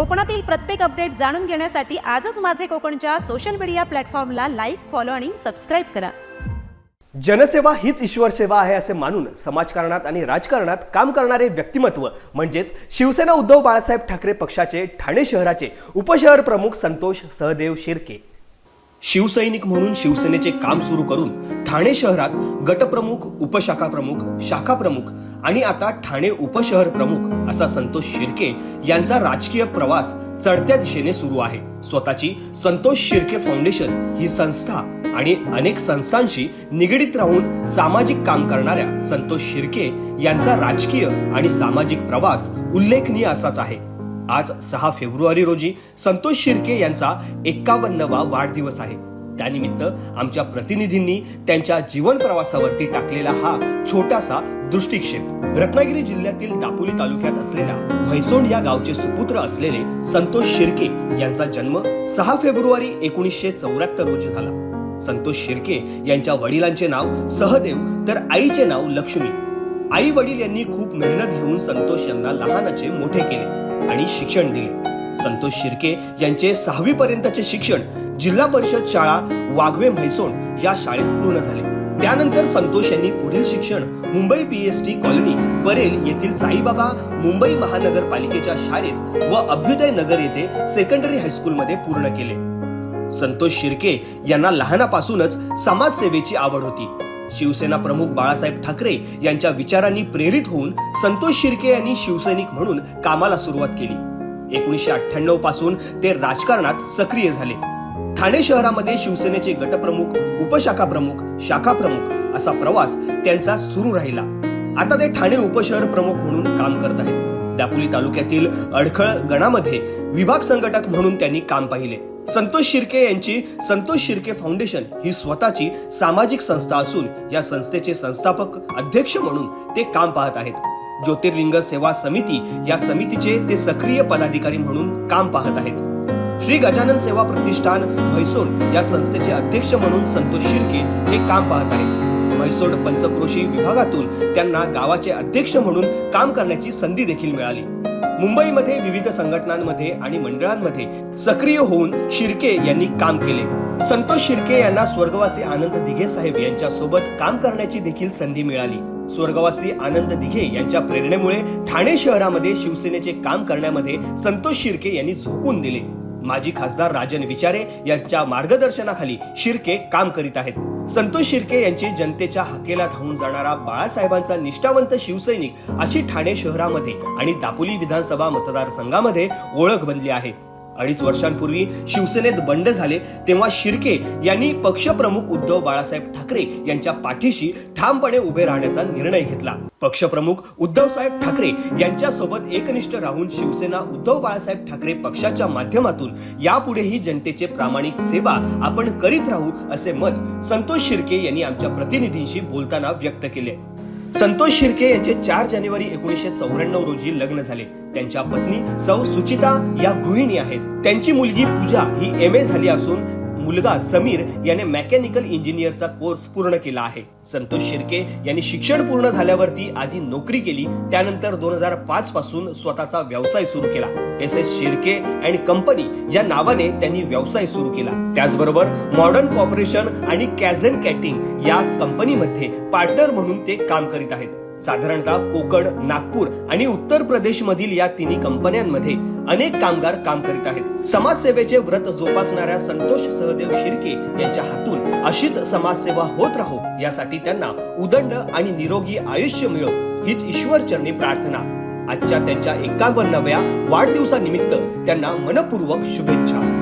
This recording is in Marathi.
कोकणातील प्रत्येक अपडेट जाणून घेण्यासाठी आजच माझे कोकणच्या सोशल मीडिया प्लॅटफॉर्मला लाईक फॉलो आणि सबस्क्राईब करा. जनसेवा हीच ईश्वर सेवा आहे असे मानून समाजकारणात आणि राजकारणात काम करणारे व्यक्तिमत्व म्हणजेच शिवसेना उद्धव बाळासाहेब ठाकरे पक्षाचे ठाणे शहराचे उपशहर प्रमुख संतोष सहदेव शिर्के. शिवसैनिक म्हणून शिवसेनेचे काम सुरू करून ठाणे शहरात गटप्रमुख उपशाखा प्रमुख शाखा प्रमुख आणि आता ठाणे उपशहर प्रमुख असा संतोष शिर्के यांचा राजकीय प्रवास चढत्या दिशेने सुरू आहे. स्वतःची संतोष शिर्के फाउंडेशन ही संस्था आणि अनेक संस्थांशी निगडीत राहून सामाजिक काम करणाऱ्या संतोष शिर्के यांचा राजकीय आणि सामाजिक प्रवास उल्लेखनीय असाच आहे. आज सहा फेब्रुवारी रोजी संतोष शिर्के यांचा एक्कावन्नवा वाढदिवस आहे. त्यानिमित्त आमच्या प्रतिनिधींनी त्यांच्या जीवन प्रवासावरती टाकलेला हा छोटासा दृष्टिक्षेप. रत्नागिरी जिल्ह्यातील दापोली तालुक्यात असलेल्या म्हैसोंड या गावचे सुपुत्र असलेले संतोष शिर्के यांचा जन्म सहा फेब्रुवारी एकोणीसशे चौऱ्याहत्तर रोजी झाला. संतोष शिर्के यांच्या वडिलांचे नाव सहदेव तर आईचे नाव लक्ष्मी. आई वडील यांनी खूप मेहनत घेऊन संतोष यांना लहानाचे मोठे केले. आणि शिक्षण दिले. संतोष शिर्के यांचे सहावी पर्यंतचे शिक्षण जिल्हा परिषद शाळा वाघवे म्हैसोण या शाळेत पूर्ण झाले. त्यानंतर संतोष यांनी पुढील शिक्षण मुंबई बीएसटी कॉलनी परेल येथील साईबाबा मुंबई महानगरपालिकेच्या शाळेत व अभ्युदय नगर येथे सेकंडरी हायस्कूलमध्ये पूर्ण केले. संतोष शिर्के यांना लहानापासूनच समाजसेवेची आवड होती. शिवसेना प्रमुख बाळासाहेब ठाकरे यांच्या विचारांनी प्रेरित होऊन संतोष शिर्के यांनी शिवसैनिक म्हणून कामाला सुरुवात केली. एकोणीसशे अठ्ठ्याण्णवपासून ते राजकारणात सक्रिय झाले. ठाणे शहरामध्ये शिवसेनेचे गटप्रमुख उपशाखा प्रमुख शाखा प्रमुख असा प्रवास त्यांचा सुरू राहिला. आता ते ठाणे उपशहर प्रमुख म्हणून काम करत आहेत. दापोली तालुक्यातील अडखळ गणामध्ये विभाग संघटक म्हणून त्यांनी काम पाहिले. संतोष शिर्के यांची संतोष शिर्के फाउंडेशन ही स्वतःची सामाजिक संस्था असून या संस्थेचे संस्थापक अध्यक्ष म्हणून ते काम पाहत आहेत. ज्योतिर्लिंग सेवा समिती या समितीचे ते सक्रिय पदाधिकारी म्हणून काम पाहत आहेत. श्री गजानन सेवा प्रतिष्ठान म्हैसोड या संस्थेचे अध्यक्ष म्हणून संतोष शिर्के हे काम पाहत आहेत. म्हैसोड पंचक्रोशी विभागातून त्यांना गावाचे अध्यक्ष म्हणून काम करण्याची संधी देखील मिळाली. मुंबईमध्ये विविध संघटनांमध्ये आणि मंडळांमध्ये सक्रिय होऊन शिर्के यांनी काम केले. संतोष शिर्के यांना स्वर्गवासी आनंद दिघे साहेब यांच्या सोबत काम करण्याची देखील संधी मिळाली. स्वर्गवासी आनंद दिघे यांच्या प्रेरणेमुळे ठाणे शहरामध्ये शिवसेनेचे काम करण्यामध्ये संतोष शिर्के यांनी झोकून दिले. माजी खासदार राजन विचारे यांच्या मार्गदर्शनाखाली शिर्के काम करीत आहेत. संतोष शिर्के यांची जनतेच्या हाकेला धावून जाणारा बाळासाहेबांचा निष्ठावंत शिवसैनिक अशी ठाणे शहरामध्ये आणि दापोली विधानसभा मतदारसंघामध्ये ओळख बनली आहे. अडीच वर्षांपूर्वी शिवसेनेत बंड झाले तेव्हा शिर्के यांनी पक्षप्रमुख उद्धव बाळासाहेब ठाकरे यांच्या पाठीशी ठामपणे उभे राहण्याचा निर्णय घेतला. पक्षप्रमुख उद्धव साहेब ठाकरे यांच्यासोबत एकनिष्ठ राहून शिवसेना उद्धव बाळासाहेब ठाकरे पक्षाच्या माध्यमातून यापुढेही जनतेचे प्रामाणिक सेवा आपण करीत राहू असे मत संतोष शिर्के यांनी आमच्या प्रतिनिधींशी बोलताना व्यक्त केले. संतोष शिर्के यांचे चार जानेवारी एकोणीसशे चौऱ्याण्णव रोजी लग्न झाले. त्यांच्या पत्नी सौ सुचिता या गृहिणी आहेत. त्यांची मुलगी पूजा ही एम ए झाली असून मुलगा समीर याने मेकॅनिकल इंजिनियरचा कोर्स पूर्ण केला आहे. संतोष शिर्के यांनी शिक्षण पूर्ण झाल्यावरती आधी नोकरी केली त्यानंतर दोन हजार पाच पासून स्वतःचा व्यवसाय सुरू केला. S S Shirke and company या नावाने त्यांनी व्यवसाय सुरू केला. त्याचबरोबर मॉडर्न कॉर्पोरेशन आणि कॅझन कॅटिंग या कंपनीमध्ये पार्टनर म्हणून ते काम करीत आहेत. साधारणतः कोकण नागपूर आणि उत्तर प्रदेश मधील या तिन्ही कंपन्यांमध्ये अनेक कामगार काम करीत आहेत. समाजसेवेचे व्रत जोपासणाऱ्या संतोष सहदेव शिर्के यांच्या हातून अशीच समाजसेवा होत राहो यासाठी त्यांना उदंड आणि निरोगी आयुष्य मिळो हीच ईश्वरचरणी प्रार्थना. आजच्या त्यांच्या एकावन्नाव्या वाढदिवसानिमित्त त्यांना मनपूर्वक शुभेच्छा.